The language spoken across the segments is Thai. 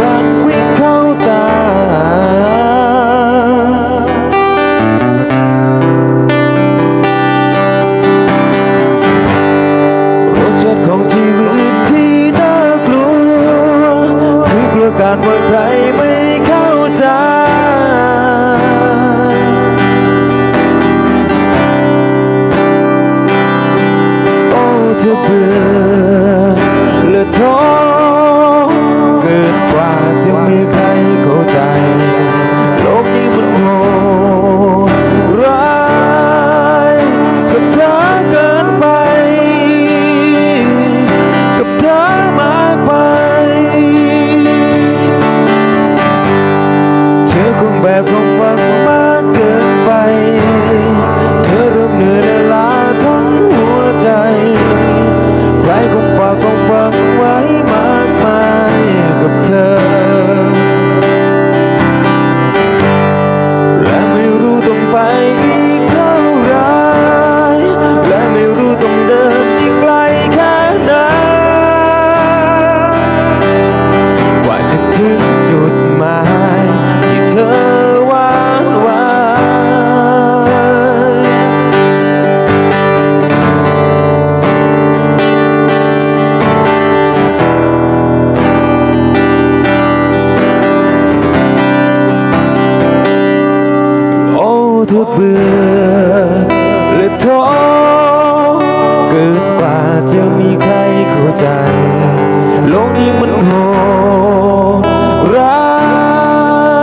รักวิ่งเข้าตา รสชาตของชีวิตที่น่ากลัว คือกลัวการว่าใครไม่เข้าใจโอ้เธอเพื่อ ธอเบื่อและท้อเกินกว่าจะมีใครเข้าใจลงนี้มันโหดร้า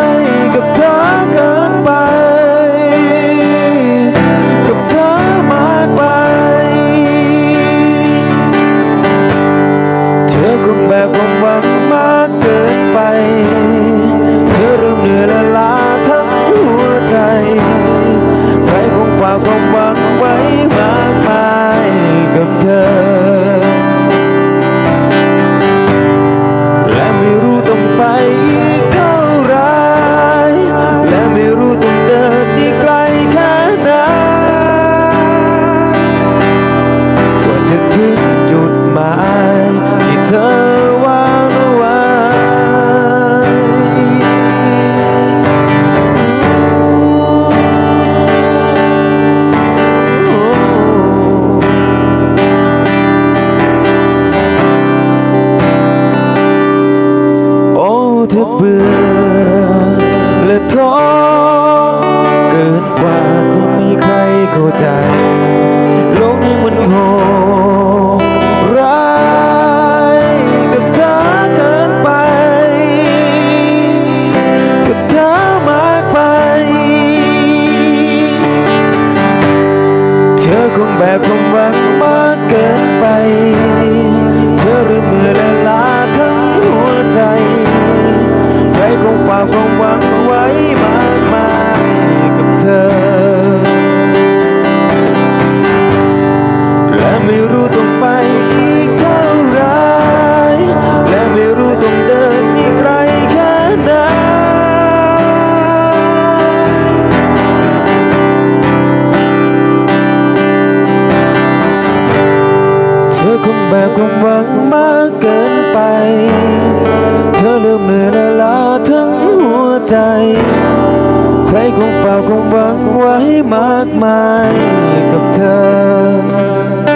ยกับเธอเกินไป กับเธอมากไป เธอคงแบบหวังมากเกินไป 我。 แบกความหวังมากเกินไป เธอลืมเหนื่อยละลาทั้งหัวใจ ใครคงฝากคงหวังไว้มากมายกับเธอ